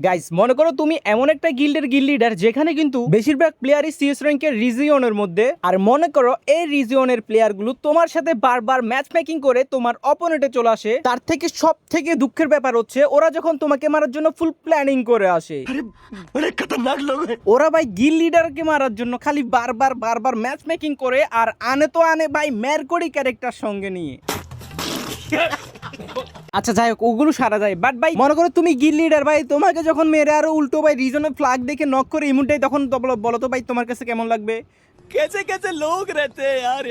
Guys মনে করো তুমি এমন একটা গিল্ডের গিল্ড লিডার যেখানে কিন্তু বেশিরভাগ প্লেয়ারই সিএস র্যাঙ্কের রিজিয়নের মধ্যে। আর মনে করো এই রিজিয়নের প্লেয়ারগুলো তোমার সাথে বারবার ম্যাচ মেকিং করে তোমার অপোনেন্টে চলে আসে। তার থেকে সব থেকে দুঃখের ব্যাপার হচ্ছে ওরা যখন তোমাকে মারার জন্য ফুল প্ল্যানিং করে আসে। ওরা ভাই গিল লিডারকে মারার জন্য খালি বারবার বারবার ম্যাচ মেকিং করে আর আনে তো আনে ভাই ম্যারকড়ি ক্যারেক্টার সঙ্গে নিয়ে। আচ্ছা যাই হোক ওগুলো সারা যায়। বাট ভাই মনে করো তুমি গিল লিডার ভাই তোমাকে যখন মেরে আরও উল্টো ভাই রিজনে ফ্লাগ দেখে নক করে ইমুনটাই তখন বলো তো ভাই তোমার কাছে কেমন লাগবে? কেছে কেছে লোক রেতে আর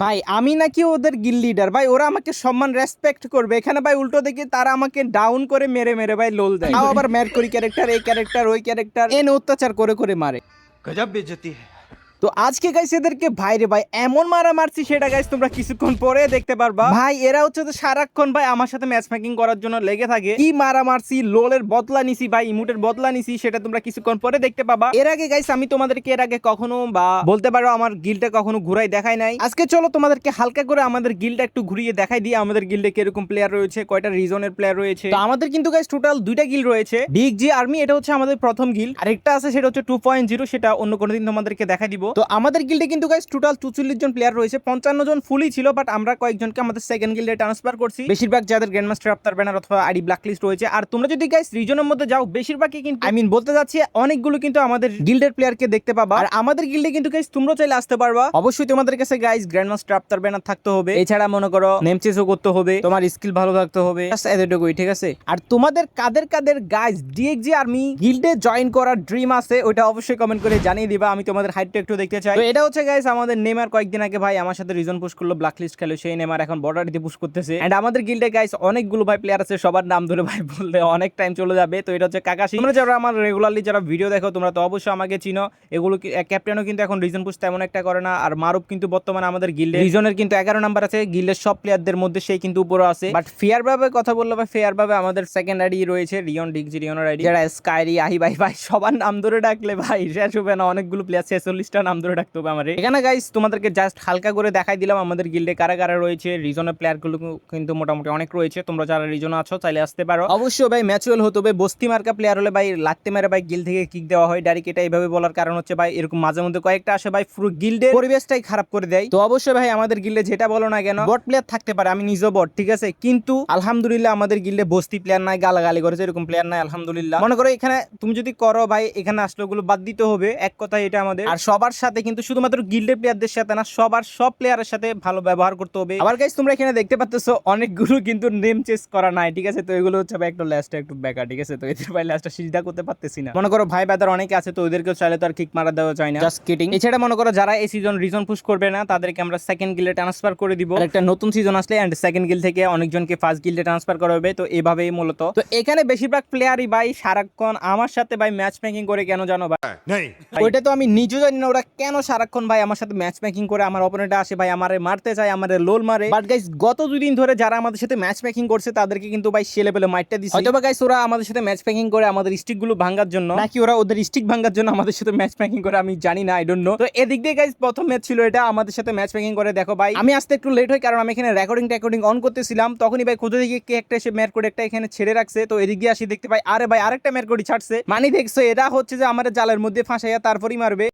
ভাই আমি নাকি ওদের গিল লিডার ভাই ওরা আমাকে সম্মান রেসপেক্ট করবে। এখানে ভাই উল্টো দেখে তারা আমাকে ডাউন করে মেরে মেরে ভাই লোল দেয়। আবার ম্যাড করি ক্যারেক্টার এই ক্যারেক্টার ওই ক্যারেক্টার এন অত্যাচার করে করে মারে। গজব বেজতি। হ্যায় তো আজকে গাইস এদেরকে ভাইরে ভাই এমন মারা মারছি সেটা গাইস তোমরা কিছুক্ষণ পরে দেখতে পারবা। ভাই এরা হচ্ছে তো সারাক্ষণ ভাই আমার সাথে ম্যাচ মেকিং করার জন্য লেগে থাকে। কি মারা মারছি লোলের বদলা নিছি ভাই ইমুটের বদলা নিছি সেটা তোমরা কিছুক্ষণ পরে দেখতে পাবা। এর আগে গাইস আমি তোমাদেরকে এর আগে কখনো বা বলতে পারো আমার গিলটা কখনো ঘুরাই দেখাই নাই। আজকে চলো তোমাদেরকে হালকা করে আমাদের গিলটা একটু ঘুরিয়ে দেখাই দিই আমাদের গিল্ডে কীরকম প্লেয়ার রয়েছে কয়টা রিজনের প্লেয়ার রয়েছে। তো আমাদের কিন্তু গাইস টোটাল দুইটা গিল রয়েছে বিগ জি আর্মি এটা হচ্ছে আমাদের প্রথম গিল আরেকটা আছে সেটা হচ্ছে টু পয়েন্ট জিরো সেটা অন্য কোনো দিন তোমাদেরকে দেখাই দিব। তো আমাদের গিল্ডে কিন্তু গাইস টোটাল চুচল্লিশ জন প্লেয়ার রয়েছে, পঞ্চান্ন জন ফুলই ছিল বাট আমরা কয়েকজনকে আমাদের সেকেন্ড গিল্ডে ট্রান্সফার করছি। বেশিরভাগ যাদের গ্র্যান্ড মাস্টার আফতার ব্যানার অথবা আইডি ব্ল্যাক লিস্ট রয়েছে। আর তোমরা যদি গাইস রিজনের মধ্যে যাও, বেশিরভাগই কিন্তু আই মিন বলতে যাচ্ছি অনেকগুলো কিন্তু আমাদের গিল্ডের প্লেয়ারকে দেখতে পাবা। আর আমাদের গিল্ডে কিন্তু গাইস তোমরা চাইলে আসতে পারবা। অবশ্যই তোমাদের কাছে guys grand master avatar banner থাকতে হবে। এছাড়া মনে করো নেম চেসও করতে হবে। তোমার স্কিল ভালো থাকতে হবে। এতটুকুই, ঠিক আছে? আর তোমাদের কাদের কাদের গাইস ডিএক্সজি আর্মি গিল্ডে জয়েন করার ড্রিম আছে ওটা অবশ্যই কমেন্ট করে জানিয়ে দিবা। আমি তোমাদের হাইটটা একটু দেখতে চাই। তো এটা হচ্ছে গাইস আমাদের নেমার কয়েকদিন আগে ভাই আমার সাথে রিজন পুশ করল ব্ল্যাক লিস্ট খেলো, সেই নেমার এখন বর্ডার দিতে পুশ করতেছে। এন্ড আমাদের গিল্ডে গাইস অনেকগুলো ভাই প্লেয়ার আছে, সবার নাম ধরে ভাই বললে অনেক টাইম চলে যাবে। তো এটা হচ্ছে কাকাশি। তোমরা যারা আমার রেগুলারলি যারা ভিডিও দেখো, তোমরা তো অবশ্যই আমাকে চিনো। এগুলো ক্যাপ্টেনও কিন্তু এখন রিজন পুশ তেমন একটা করে না। আর মারুপ কিন্তু বর্তমানে আমাদের গিল্ডে রিজনের কিন্তু এগারো নাম্বার আছে। গিল্ডের সব প্লেয়ারদের মধ্যে সেই কিন্তু উপরে আছে। বাট ফেয়ার ভাবে কথা বলল ভাই ফেয়ার ভাবে আমাদের সেকেন্ড আইডি রয়েছে রিয়ন ডিগজি রিয়নের আইডি যারা স্কাইরি আহি ভাই ভাই সবার নাম ধরে ডাকলে ভাই, শেষ হবে না। অনেকগুলো প্লেয়ার ছেচল্লিশটা নাম ধরে ডাকতে হবে আমার। এখানে গাইস তোমাদেরকে জাস্ট হালকা করে দেখাই দিলাম আমাদের গিল্ডে কারা কারা রয়েছে। রিজনের প্লেয়ারগুলো কিন্তু মোটামুটি অনেক রয়েছে। তোমরা যারা রিজন আছো, চাইলে আসতে পারো। অবশ্যই ভাই ম্যাচুয়াল হতে হবে। বস্তি মার্কা প্লেয়ার হলে ভাই লাগতে মেরে ভাই গিল থেকে কিক দেওয়া হয়। ডাইরেক্ট এটা এইভাবে বলার কারণ হচ্ছে ভাই, এরকম মাঝে মধ্যে কয়েকটা আসে ভাই, পুরো গিল্ডের পরিবেশটাই খারাপ করে দেয়। তো অবশ্যই ভাই, আমাদের গিল্ডে যেটা বলো না কেন বট প্লেয়ার থাকতে পারে। আমি নিজেও বট ঠিক আছে? কিন্তু আলহামদুলিল্লাহ আমাদের গিল্ডে বস্তি প্লেয়ার নাই, গালাগালি করেছে, এরকম প্লেয়ার নাই, আলহামদুলিল্লাহ। মনে করো এখানে তুমি যদি করো ভাই, এখানে আসলে ওগুলো বাদ দিতে হবে। এক কথায় এটা আমাদের। আর সবার সাথে কিন্তু শুধুমাত্র গিল্ডের প্লেয়ারদের সাথে না সবার সব প্লেয়ারের সাথে ভালো ব্যবহার করতে হবে। আবার গাইস তোমরা এখানে দেখতে পাচ্ছ অনেকগুলো কিন্তু নেম চেস করা নাই ঠিক আছে? তো এগুলো হচ্ছে ভাই একটু লাস্টে একটু বেকার ঠিক আছে? তো এদের ভাই লাস্টটা সিজদা করতে পারতেছি না। মনে করো ভাই বাদার অনেকে আছে তো ওদেরকেও চাইলে তো আর কিক মারা দেওয়া যায় না। জাস্ট কিটিং এছাড়া মনে করো যারা এই সিজন রিজন পুশ করবে না তাদেরকে আমরা সেকেন্ড গিল্ডে ট্রান্সফার করে দিব। আর একটা নতুন সিজন আসলে এন্ড সেকেন্ড গিল থেকে অনেকজনকে ফার্স্ট গিল্ডে ট্রান্সফার করা হবে তো এভাবেই মূলত। তো এখানে বেশিরভাগ প্লেয়ারই ভাই সারাক্ষণ আমার সাথে ভাই ম্যাচ মেকিং করে কেন জানো ভাই? नहीं ওইটা তো আমি নিজেও জানি না ওরা কেন সারাক্ষণ ভাই আমার সাথে ম্যাচ মেকিং করে আমার অপোনেন্টে আসে ভাই আমারে মারতে চায় আমারে লোল মারে? বাট গাইস গত দুদিন ধরে যারা আমাদের সাথে ম্যাচ মেকিং করছে তাদেরকে কিন্তু ভাই সে লেভেলে মাইটটা দিচ্ছে হয়তো গাইস ওরা আমাদের সাথে ম্যাচ মেকিং করে আমাদের স্টিকগুলো ভাঙার জন্য। নাকি ওরা ওদের স্টিক ভাঙার জন্য আমাদের সাথে ম্যাচ মেকিং করে আমি জানি না আই ডোন্ট নো তো এদিক দিয়ে গাইস প্রথম ম্যাচ ছিল এটা আমাদের সাথে ম্যাচ মেকিং করে দেখো ভাই আমি আসতে একটু লেট হয় কারণ আমি এখানে রেকর্ডিং টেকর্ডিং অন করতেছিলাম তখনই ভাই খুঁজে দিকে কে একটা এসে ম্যার কোড একটা এখানে ছেড়ে রাখছে তো এদিক দিয়ে আসি দেখতে পাই আরে ভাই আরেকটা ম্যার কোডি ছাড়ছে। মানে দেখছ এটা হচ্ছে যে আমার জালের মধ্যে ফাঁসাইয়া তারপরই মারবে।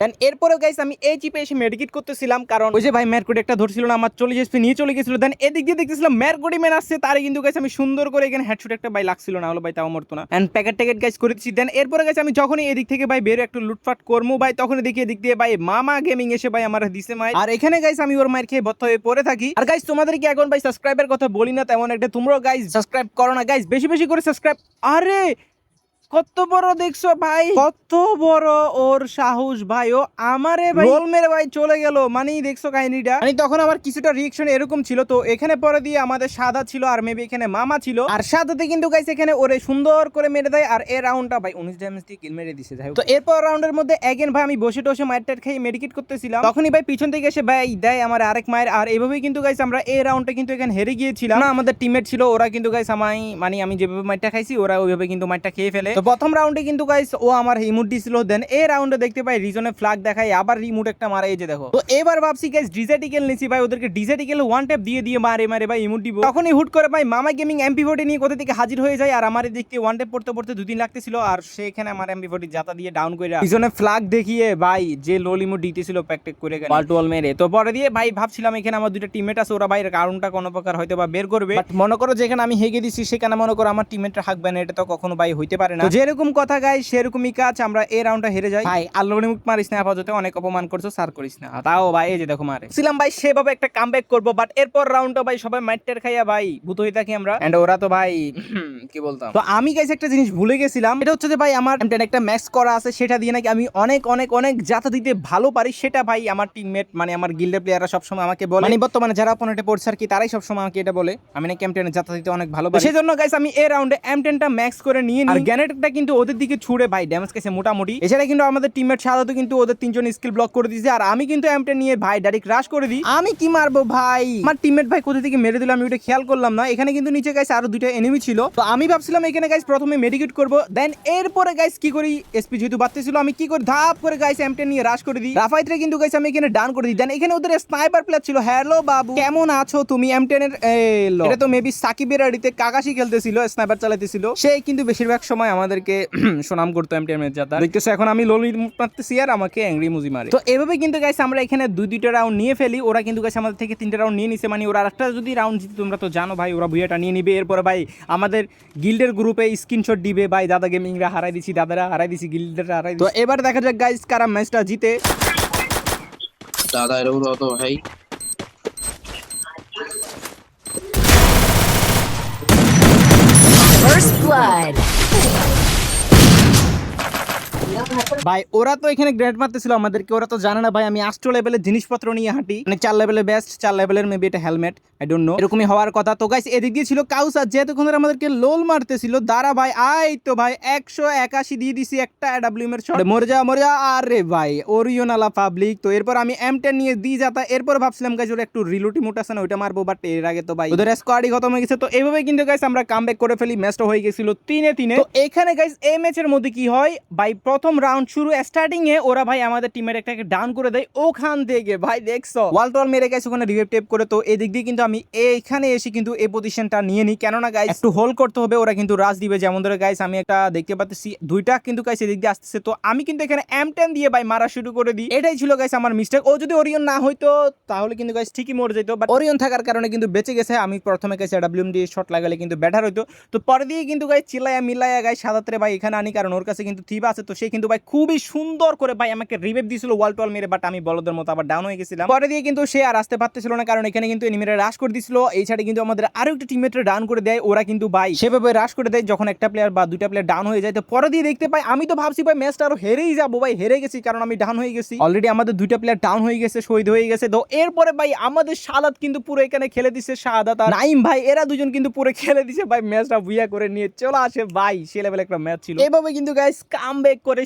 Then এরপরে গাইস আমি এই চিপে এসে মেডিকেট করতেছিলাম, কারণ ওই যে ভাই ম্যারকুড একটা ধরছিল না, আমার চল্লিশ এসপি নিয়ে চলে গেছিল। দেন এদিক দিয়ে দেখতেছিলাম ম্যারকুডি ম্যান আসছে তারে কিন্তু গাইস আমি সুন্দর করে এখানে হেডশট একটা ভাই লাগছিল না হলো ভাই তাও মরতো না। এন্ড প্যাকেট ট্যাকেট গাইস করে দেন এরপরে গাইস আমি যখনই এদিক থেকে ভাই বেরো একটু লুটফাট করব ভাই তখন দেখি এদিক দিয়ে ভাই মামা গেমিং এসে ভাই আমার দিছে মাই। আর এখানে গাইস আমি ওর মায়ের খেয়ে বদ্ধ হয়ে পড়ে থাকি। আর গাইস তোমাদেরকে এখন ভাই সাবস্ক্রাইবের কথা বলি না তেমন একটা? তোমরাও গাইস সাবস্ক্রাইব করো না। গাইস বেশি বেশি করে সাবস্ক্রাইব আরে কত বড় দেখছ ভাই? কত বড় ওর সাহস ভাই। ও আমারে ভাই রোল মেরে ভাই চলে গেল মানেই দেখছ কাহিনীটা। মানে তখন আমার কিছুটা রিয়েকশন এরকম ছিল তো এখানে পরে দিয়ে আমাদের সাদা ছিল আর মেবি এখানে মামা ছিল। আর সাদাতে কিন্তু গাইস এখানে ওরে সুন্দর করে মেরে দেয় আর এই রাউন্ডটা ভাই উনিশ ড্যামেজ দিয়ে কিল মেরে দিছে যাই তো এরপর রাউন্ডের মধ্যে এগেন ভাই আমি বসে টসে মায়ের টাইট খেয়ে মেডিকেট করতেছিলাম। তখনই ভাই পিছন থেকে এসে ভাই দেয় আমার আরেক মায়ের আর এভাবেই কিন্তু গাইস আমরা এই রাউন্ডটা কিন্তু এখানে হেরে গিয়েছিলাম। না আমাদের টিমমেট ছিল ওরা কিন্তু গাইস আমায় মানে আমি যেভাবে মাইটটা খাইছি ওরা ওইভাবে কিন্তু মাইটটা খেয়ে ফেলে। তো প্রথম রাউন্ডে কিন্তু গাইস ও আমার রিমোট দিছিল দেন এই রাউন্ডে দেখতে পাই রিজনে ফ্ল্যাগ দেখাই আবার রিমোট একটা মারা এই যে দেখো। তো এবার ভাবছি গাইস ডিজেটিক্যাল নিছি ভাই ওদেরকে ডিজেটিক্যাল ওয়ান ট্যাপ দিয়ে দিয়ে মারে মারে ভাই ইমোট দিব তখনই হুট করে ভাই মামা গেমিং এমপি ফোর্টি নিয়ে কোথা থেকে হাজির হয়ে যায় আর আমার দেখতে ওয়ান ট্যাপ পড়তে পড়তে দুদিন লাগতেছিল আর সেখানে আমার এমপি ফোর্টি জাতা দিয়ে ডাউন করে রিজনে ফ্ল্যাগ দেখিয়ে ভাই যে লো লিমোট দিতেছিল প্যাকটেক করে ওয়াল টু ওয়াল মেরে। তো পরে দিয়ে ভাই ভাবছিলাম এখানে আমার দুইটা টিমমেট আছে ওরা ভাই কারণটা কোনো প্রকার হয়তো বা বের করবে। মনে করো যেখানে আমি হেগে দিছি সেখানে মনে করো আমার টিমমেটটা হাঁকবে না এটা তো কখনো ভাই হইতে পারে না। যেরকম কথা গাই সেরকমই কাজ। আমরা এই রাউন্ডটা হেরে যাই। ভাই আল্লাহ মুখ মারিস না আপাতত অনেক অপমান করছ সার করিস না। তাও ভাই এই যে দেখো মারে। ছিলাম ভাই সেভাবে একটা কামব্যাক করব বাট এরপর রাউন্ডটা ভাই সবাই মাইটের খাইয়া ভাই ভূত হয়ে থাকি আমরা। এন্ড ওরা তো ভাই কি বলতাম? তো আমি গাইস একটা জিনিস ভুলে গেছিলাম। এটা হচ্ছে যে ভাই আমার M10 একটা ম্যাক্স করা আছে সেটা দিয়ে নাকি আমি অনেক অনেক অনেক জাতা দিতে ভালো পারি সেটা ভাই আমার টিমমেট মানে আমার গিল্ডের প্লেয়াররা সবসময় আমাকে বলে। মানে বর্তমানে যারা অপোনেন্টে পড়ছে আর কি তারাই সবসময় আমাকে এটা বলে। আমি নাকি M10 এর জাতা দিতে অনেক ভালো পারি সেই জন্য গাইস আমি এই রাউন্ডে M10 টা ম্যাক্স করে নিয়ে আর গ্যানেটটা কিন্তু ওদের দিকে ছুড়ে, ভাই ড্যামেজ গেছে মোটামুটি। এছাড়া কিন্তু আমাদের টিমমেট সাধারণত কিন্তু ওদের তিনজন স্কিল ব্লক করে দিয়েছে আর আমি কিন্তু M10 নিয়ে, ভাই ডাইরেক্ট রাশ করে দিই। আমি কি মারবো, ভাই? আমার টিমমেট ভাই, কোথা থেকে মেরে দিল আমি ওটা খেয়াল করলাম না। এখানে কিন্তু নিচে গাইস আরও দুইটা এনিমি ছিল। তো আমি ভাবছিলাম এখানে গাইস প্রথমে মেডিকেট করব। দেন এরপরে গাইস কি করি? এসপি যেহেতু বাড়তেছিল, আমি কি করি? ধাপ করে গাইস এমটেন নিয়ে রাশ করে দিই। রাফাইত্রে কিন্তু গাইস আমি এখানে ডান করে দিই। দেন এখানে ওদের স্নাইপার প্লেয়ার ছিল। হ্যালো বাবু। কেমন আছো তুমি এমটেন এর? এটা তো মেবি সাকিবের আড়িতে কাকাশি খেলতেছিল স্নাইপার চালাইতেছিল। সে কিন্তু বেশিরভাগ সময় আমাদেরকে সুনাম করতো এমটেন এর জাতা দেখতেছো এখন আমি লোলি মারতেছি আর আমাকে অ্যাংরি মুজি মারে। তো এভাবে কিন্তু গাইস আমরা এখানে দুই দুইটা রাউন্ড নিয়ে ফেলি। ওরা কিন্তু গাইস আমাদের থেকে তিনটা রাউন্ড নিয়ে নিছে। মানে ওরা আরেকটা যদি রাউন্ড জিতে তোমরা তো জানো ভাই ওরা ভুইয়াটা নিয়ে নিবে। এরপরে ভাই আমাদের গিল্ডের গ্রুপে স্ক্রিনশট দিবে। ভাই দাদা গেমিংরা হারাই দিছি দাদারা হারাই দিছি গিল্ডেরা হারাই দিছি। তো এবার দেখা যাক গাইস কারা ম্যাচটা জিতে। দাদা এরকম তো ভাই First blood. ভাই, ওরা তো এখানে গ্রেড মারতেছিল আমাদেরকে, ওরা তো জানে না ভাই, আমি আষ্ট লেভেলের জিনিসপত্র নিয়ে হাঁটি। মানে চার লেভেলের বেস্ট চার লেভেলের মেবি এটা হেলমেট আই ডোন্ট নো এরকমই হওয়ার কথা। তো গাইস এদিক দিয়ে ছিল কাউসার, যেহেতু আমাদেরকে লোল মারতেছিল, দাঁড়া ভাই আই তো ভাই, একশো একাশি দিয়ে দিছি একটা অ্যাডাব্লিউম এর শট মরে যা মরে যা, আরে ভাই ওরিওনালা পাবলিক তো এরপর আমি এম টেন নিয়ে দিয়ে যাতা, এরপর ভাবছিলাম গাইস ওরা একটু রিলোটি মোট আছে না, ওইটা মারবো বাট এর আগে তো ভাই, ওদের স্কোয়াডই খতম হয়ে গেছে। তো এইভাবে কিন্তু গাইস আমরা কামব্যাক করে ফেলি ম্যাচটা হয়ে গেছিল তিনে তিনে। তো এখানে গাইস এই ম্যাচের মধ্যে কি হয়? ভাই, প্রথম রাউন্ড শুরু স্টার্টিং এ ওরা ভাই আমাদের টিমের একটাকে ডাউন করে দেয়। ওখান থেকে ভাই দেখছ? ওয়াল টল মেরে গেছে, ওখানে রিভাইভ টেপ করে। তো এদিক দিয়ে কিন্তু আমি এইখানে এসে কিন্তু এই পজিশনটা নিয়ে নিই। কেননা গাইস একটু হোল্ড করতে হবে, ওরা কিন্তু রাজ দিবে যেমন ধরে। গাইস আমি একটা দেখতে পাচ্ছি, দুইটা কিন্তু গাইস এদিক দিয়ে আসতেছে। তো আমি কিন্তু এখানে এম টেন দিয়ে ভাই মারা শুরু করে দিই। এটাই ছিল গাইস আমার মিস্টেক ও যদি ওরিয়ন না হইতো, তাহলে কিন্তু গাইস ঠিকই মরে যেত। বাট ওরিয়ন থাকার কারণে কিন্তু বেঁচে গেছে। আমি প্রথমে গাইস ডাব্লিউএম দিয়ে শট লাগালে কিন্তু ব্যাটার হইতো। তো পরে দিয়ে কিন্তু গাইস চিল্লায়া মিল্লায়া গাইস সাদাত্রে ভাই এখানে আনি। কারণ ওর কাছে কিন্তু থিবা আছে। তো সে কিন্তু ভাই খুবই সুন্দর করে ভাই আমাকে রিভেভ দিয়েছিল ওয়াল টল মেরে বাট আমি বলদের মতো আবার ডাউন হয়ে গেছিলাম। পরে দিয়ে কিন্তু সে আর আসতে পারতেছিল না, কারণ এখানে কিন্তু এনিমিরা রাশ করে দিছিল এই সাইডে কিন্তু আমাদের আরও একটা টিমমেটরা ডাউন করে দেয়, ওরা কিন্তু ভাই সেভাবে রাশ করে দেয়, যখন একটা প্লেয়ার বা দুইটা প্লেয়ার ডাউন হয়ে যায়। তো পরে দিয়ে দেখতে পাই, আমি তো ভাবছি ভাই ম্যাচটা আরও হেরেই যাব, ভাই হেরে গেছি, কারণ আমি ডাউন হয়ে গেছি। অলরেডি আমাদের দুইটা প্লেয়ার ডাউন হয়ে গেছে, শহীদ হয়ে গেছে। তো এরপরে ভাই আমাদের সাদাত কিন্তু পুরো এখানে খেলে দিছে সাদাত আর নাইম ভাই, এরা দুজন কিন্তু পুরো খেলে দিছে, ভাই ম্যাচটা বুইয়া করে নিয়ে চলে আসে। ভাই, সে লেভেল একটা ম্যাচ ছিল। এভাবে কিন্তু গাইস কাম করে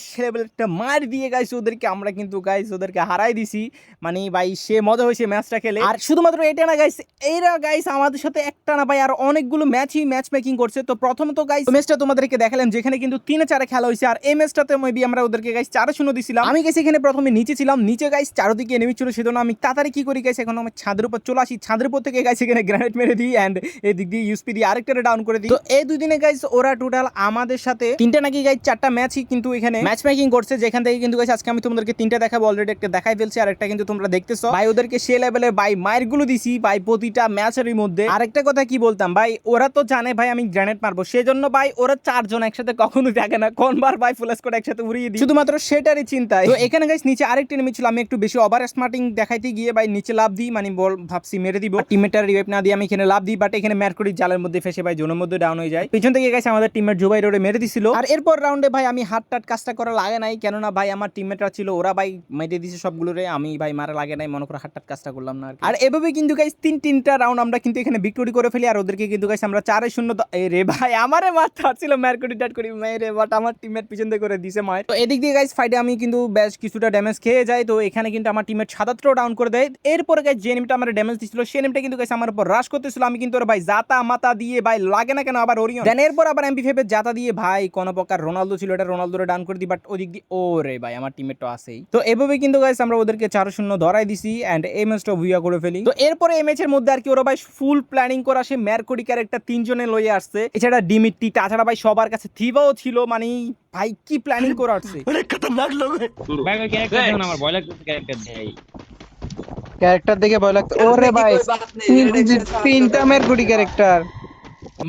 একটা মার দিয়ে গাইস ওদেরকে আমরা কিন্তু গাইস ওদেরকে হারাই দিছি। মানে ভাই, সে মজা হয়েছে ম্যাচটা খেলে। আর শুধুমাত্র এটা না গাইস এইরা গাইস আমাদের সাথে একটা না ভাই, আর অনেকগুলো ম্যাচই ম্যাচ মেকিং করছে। তো প্রথম তো গাইস ম্যাচটা তোমাদেরকে দেখালাম, যেখানে কিন্তু তিনে চারে খেলা হয়েছে। আর এই ম্যাচটাতে মেবি আমরা ওদেরকে গাইস চারে শূন্য দিছিলাম। আমি গেছি এখানে প্রথমে নিচে ছিলাম, নিচে গাইস চারদিকে এনিমি ছিল সেজন্য আমি তাড়াতাড়ি কি করি গাইস এখন আমি ছাদের উপর চলে আসি। ছাদের উপর থেকে গাইস এখানে গ্রানেড মেরে দিই অ্যান্ড এই দিক দিয়ে ইউসপি দিয়ে আরেকটারে ডাউন করে দিই। তো এই দুই দিনে গাইস ওরা টোটাল আমাদের সাথে তিনটা নাকি গাইস চারটা ম্যাচই কিন্তু এখানে ম্যাচ মেকিং করছে, যেখান থেকে কিন্তু আজকে আমি তোমাদেরকে তিনটা দেখাবো অলরেডি একটা দেখাই ফেলছি আর একটা কিন্তু তোমরা দেখতেছো। ভাই, ওদেরকে সে লেভেলের ভাই মায়েরগুলো দিছি, ভাই, প্রতিটা ম্যাচের মধ্যে। আরেকটা কথা কি বলতাম, ভাই, ওরা তো জানে ভাই আমি গ্রেনেড মারবো, সেজন্য ভাই ওরা চারজন একসাথে কখনো দেখে না, কোনবার ভাই ফুল স্কোয়াড একসাথে উড়িয়ে দিই শুধুমাত্র সেটারই চিন্তায়। তো এখানে গাইস নিচে আরেকটা নেমে ছিল, আমি একটু বেশি ওভার স্মার্টিং দেখাইতে গিয়ে ভাই নিচে লাভ দিই মানে বল ভাবছি মেরে দিব। টিমমেটার রিভাইভ না দিয়ে আমি এখানে লাভ দিই বাট এখানে ম্যারকুরি জালের মধ্যে ফেসে ভাই জোনের মধ্যে ডাউন হয়ে যায়। পিছন থেকে গাইস আমাদের টিমের জুবাই রোডে মেরে দিছিল। আর এরপর রাউন্ডে ভাই আমি হাত টাট কাজটা করা লাগে নাই। কেননা ভাই আমার টিমমেটরা ছিল, ওরা ভাই মেটে দিছে সবগুলোরে। আমি ভাই মারা লাগে নাই, মনে করে হাট্টাট কাজটা করলাম না আর এভাবে কিন্তু গাইস তিন তিনটা রাউন্ড আমরা কিন্তু এখানে ভিক্টোরি করে ফেলি, আর ওদেরকে কিন্তু গাইস আমরা চারে শূন্য রে ভাই, আমারে মারতে পারছিল ম্যারকুটি টাট করি মেরে বাট আমার টিমমেট পিছন থেকে করে দিছে মার তো এদিক দিয়ে গাইস ফাইটে আমি কিন্তু বেশ কিছুটা ড্যামেজ খেয়ে যাই, তো এখানে কিন্তু আমার টিমমেট সাতাত্তর ডাউন করে দেয়। এরপরে গাইস যে এনিমিটা আমার ড্যামেজ দিছিল সেই এনিমিটা কিন্তু গাইস আমার উপর রাশ করতেছিল। আমি কিন্তু ওর ভাই জাতা মাতা দিয়ে ভাই লাগে না কেন, আবার ওরিয়ন দেন এরপর আবার এমপি ফেপের জাতা দিয়ে ভাই কোন প্রকার রোনালদো ছিল, এটা রোনালদোরে ডাউন করে দিই বাট ওদিক দিয়ে ও রে ভাই আমার টিমের তো আসেই তো এভাবে কিন্তু গাইস আমরা ওদেরকে চার শূন্য ধরাই দিছি অ্যান্ড এই ম্যাচটা ভুইয়া করে ফেলি। তো এরপরে এই ম্যাচের মধ্যে আর কি ওরা ভাই ফুল প্ল্যানিং করা সে ম্যারকোডি ক্যারেক্টার তিনজনে লইয়ে আসছে। এছাড়া ডিমিট্রি তাছাড়া ভাই সবার কাছে থিবাও ছিল মানে ভাই কি প্ল্যানিং করে আসছে খতরনাক লোক ভাই ক্যারেক্টার আমার ভয় লাগতেছে ক্যারেক্টার ভাই ক্যারেক্টার দেখে ভয় লাগতো ওরে ভাই তিনটা মেরকুটি ক্যারেক্টার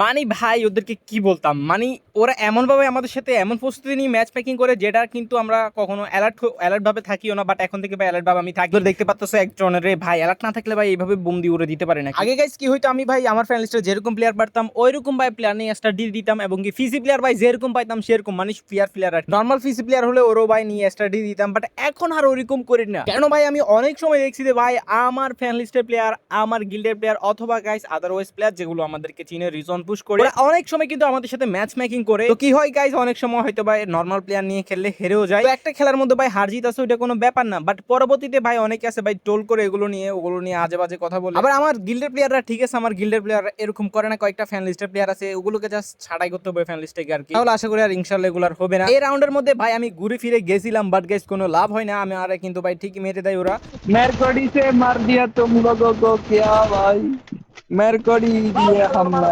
মানে ভাই ওদেরকে কি বলতাম? মানে ওরা এমনভাবে আমাদের সাথে এমন প্রস্তুতি নিয়ে ম্যাচ প্যাকিং করে যেটা কিন্তু আমরা কখনো অ্যালার্ট অ্যালার্টভাবে থাকিও না বাট এখন থেকে ভাই অ্যালার্ট ভাবে আমি থাকি। দেখতে পাচ্ছ একজনের রে ভাই অ্যালার্ট না থাকলে ভাই এইভাবে বুম দিয়ে উড়ে দিতে পারে না আগে গাইস কি হয়তো আমি ভাই আমার ফ্যান লিস্টে যেরকম প্লেয়ার পারতাম ওইরকম ভাই প্লেয়ার নিয়ে স্টার ডি দিতাম এবং কি ফিসি প্লেয়ার ভাই যেরকম পাইতাম সেরকম মানে ফিয়ার প্লেয়ার আর নর্মাল ফিসি প্লেয়ার হলে ওরও ভাই নিয়ে স্টার ডি দিতাম বাট এখন আর ওরকম করি না। কেন ভাই আমি অনেক সময় দেখছি যে ভাই আমার ফ্যান লিস্টের প্লেয়ার আমার গিল্ডের প্লেয়ার অথবা গাইস আদারওয়াইজ প্লেয়ার যেগুলো আমাদেরকে চিনে রিজন পুশ করে। অনেক সময় কিন্তু আমাদের সাথে ম্যাচ মেকিং করে। তো কি হয় গাইজ অনেক সময় হয়তো ভাই নর্মাল প্লেয়ার নিয়ে খেললে হেরেও যায়। একটা খেলার মধ্যে ভাই হার জিত আছে ওইটা কোনো ব্যাপার না। বাট পরবর্তীতে ভাই অনেকে আছে ভাই টোল করে এগুলো নিয়ে ওগুলো নিয়ে আজে বাজে কথা বলে। আবার আমার গিল্ডের প্লেয়াররা ঠিক আছে আমার গিল্ডের প্লেয়ার এরকম করে না কয়েকটা ফ্যান লিস্টের প্লেয়ার আছে ওগুলোকে জাস্ট ছাড়াই করতে হবে ফ্যান লিস্টে আর কি। তাহলে আশা করি আর ইনশাল্লাহ এগুলো হবে না। এই রাউন্ডের মধ্যে ভাই আমি ঘুরে ফিরে গেছিলাম বাট গাইজ কোনো লাভ হয় না আমি আর কিন্তু ভাই ঠিকই মেরে দেয় ওরা। মেরকড়ি সে মার দিয়া তুম লোগো কো কিয়া ভাই? মেরকড়ি দিয়ে হামলা।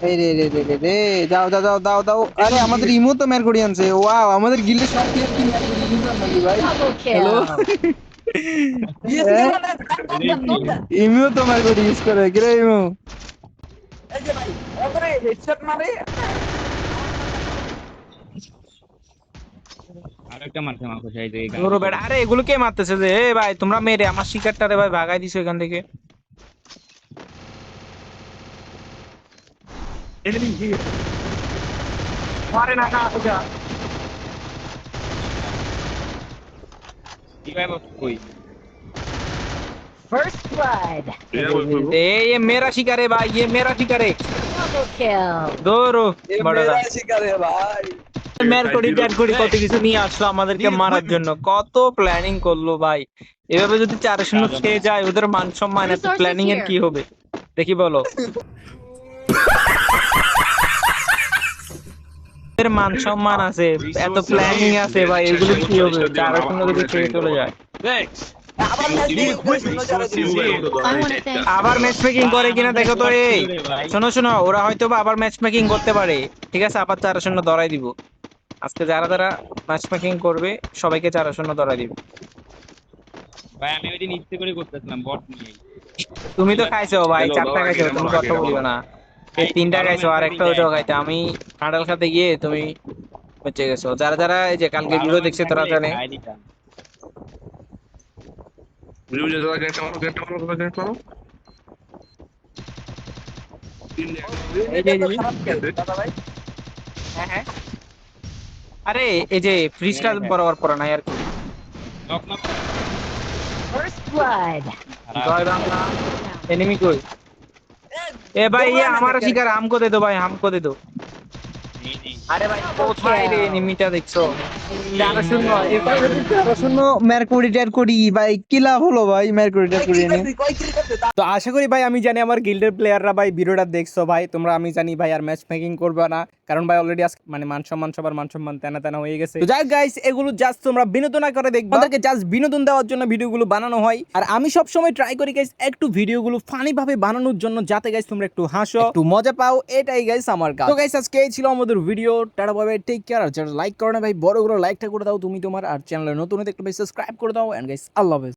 এই রে রে রে রে রে। যাও যাও যাও দাও দাও। আরে আমাদের ইমো তো মেরকোডি আনছে। ওয়াও আমাদের গিল্ডে সব প্লেয়ার কি ইউজ নাকি ভাই? kill. ইমো তো মেরকোডি ইউজ করে। কি রে ইমো? আরেকটা মারছে মারছে সেই যে আরে এগুলো কে মারতেছে যে? এ ভাই তোমরা মেরে আমার শিকারটারে ভাই ভাগাই দিছো এখান থেকে। কি ভাই বস কই First blood. ये बोल बोल ए ये मेरा शिकार है भाई ये मेरा शिकार है Double kill. দৌড়ো বড়রা শিকারে ভাই মেরকড়ি টেরকড়ি কত কিছু নিয়ে আসলো আমাদেরকে মারার জন্য কত প্ল্যানিং করলো ভাই এভাবে যদি চার শূন্য খেয়ে যায় ওদের মান সম্মান এত Resources প্ল্যানিং এর here. কি হবে দেখি বলো এর মান সম্মান আছে এত প্ল্যানিং আছে ভাই এগুলো কি হবে? চার শূন্য যদি খেয়ে চলে যায়। আবার ম্যাচ মেকিং করে কিনা দেখো তো এই। শোনো শোনো ওরা হয়তো আবার ম্যাচ মেকিং করতে পারে। ঠিক আছে আবার চার শূন্য ধরাই দিব। আজকে যারা যারা ম্যাচ মেকিং করবে সবাইকে চার শূন্য ধরাই দিব। ভাই আমি ওই দিন ইচ্ছে করে করতেছিলাম বট নিয়ে। তুমি তো খাইছো ভাই চারটা খাইছো তুমি কথা বলিও না। এই তিনটা গাইছো আর একটা ওইটাও খাইতে আমি আড়াল খাতে গিয়ে তুমি হচ্ছে গেছো। যারা যারা এই যে কালকে ভিডিও দেখছে তারা জানে। আরে এই যে ফ্রিজটা বরাবর পড়া নাই আর কি। ফার্স্ট ব্লাড জয় বাংলা। এনিমি কই? এ ভাই ये हमारा शिकार हमको दे दो भाई हमको दे दो নেই নেই আরে ভাই কোথায় রে এনিমিটা দেখছো চার শূন্য শূন্য মেরকোডি টেরকোডি ভাই কি লাভ হলো ভাই মেরকোডি টেরকোডি নিয়ে তো আশা করি ভাই আমি জানি আমার গিল্ডের প্লেয়াররা ভাই ভিডিওটা দেখছো ভাই তোমরা আমি জানি ভাই আর ম্যাচ মেকিং করবে না কারণ ভাই অলরেডি আজকে মানে মান সম্মান সবার মান সম্মান তেনা তেনা হয়ে গেছে। যাই গাইস এগুলো জাস্ট তোমরা বিনোদন করে দেখবে। আমাদেরকে জাস্ট বিনোদন দেওয়ার জন্য ভিডিওগুলো বানানো হয়। আর আমি সব সময় ট্রাই করি গাইস একটু ভিডিওগুলো ফানি ভাবে বানানোর জন্য যাতে গাইস তোমরা একটু হাসো একটু মজা পাও এটাই গাইস আমার কাজ। তো গাইস আজকে এই ছিল আমাদের video tata bye bye take care আর যারা লাইক করো না ভাই বড় করে লাইকটা করে দাও তুমি তোমার। আর চ্যানেলে নতুন হতে একটু ভাই সাবস্ক্রাইব করে দাও। এন্ড গাইস আল্লাহ হাফেজ।